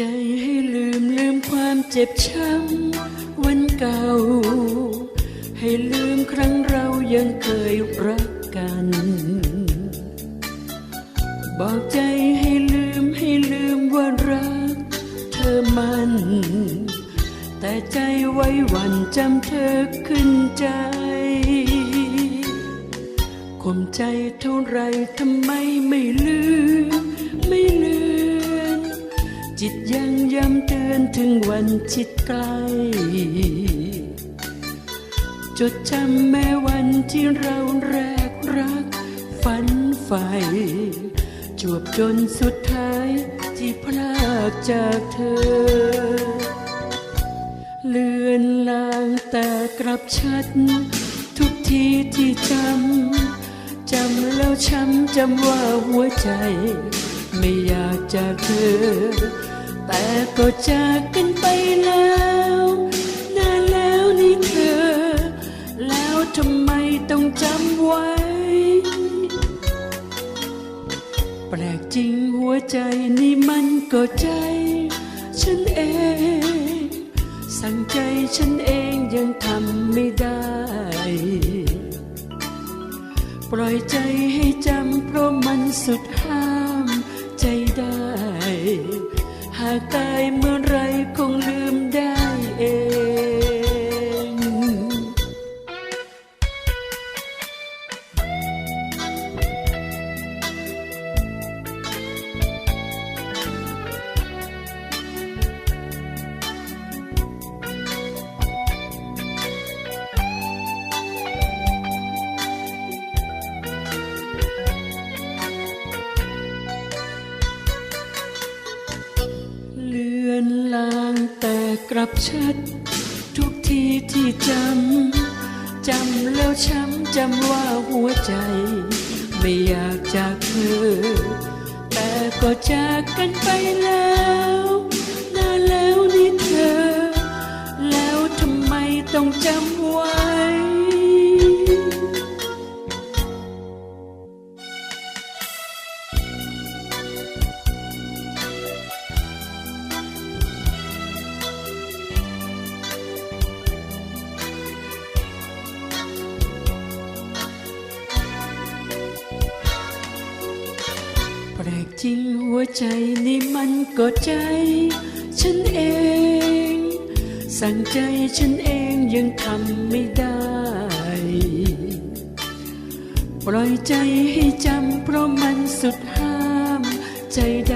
ใจให้ลืมลืมความเจ็บช้ำวันเก่า ให้ลืมครั้งเรายังเคยรักกัน บอกใจให้ลืมให้ลืมว่ารักเธอมัน แต่ใจไว้วันจำเธอขึ้นใจข่มใจเท่าไรทำไมไม่ลืม จิตยังย้ำเตือนถึงวันชิดใกล้จดจำแม้วันที่เราแรกรัก ฝันใฝ่จวบจนสุดท้ายที่พลากจากเธอ เลือนลางแต่กลับชัด ทุกทีที่จำ จำแล้วช้ำจำว่าหัวใจ ไม่อยากจากเธอ แต่ก็จากกันไปแล้ว นานแล้วนี่เธอ แล้วทำไมต้องจำไว้ แปลกจริงหัวใจนี่มันก็ใจ ฉันเอง สั่งใจฉันเองยังทำไม่ได้ ปล่อยใจให้จำเพราะมันสุดห้า หากตายเมื่อไกลับชัด ทุกทีที่จำ จำแล้วช้ำจำว่าหัวใจ ไม่อยากจากเธอ แต่ก็จากกันไปแล้วนานแล้วนี่เธอ แล้วทำไมต้องจำ แปลกจริงหัวใจนี่มันก็ใจ ฉันเอง สั่งใจฉันเองยังทำไม่ได้ ปล่อยใจให้จำเพราะมันสุดห้ามใจได้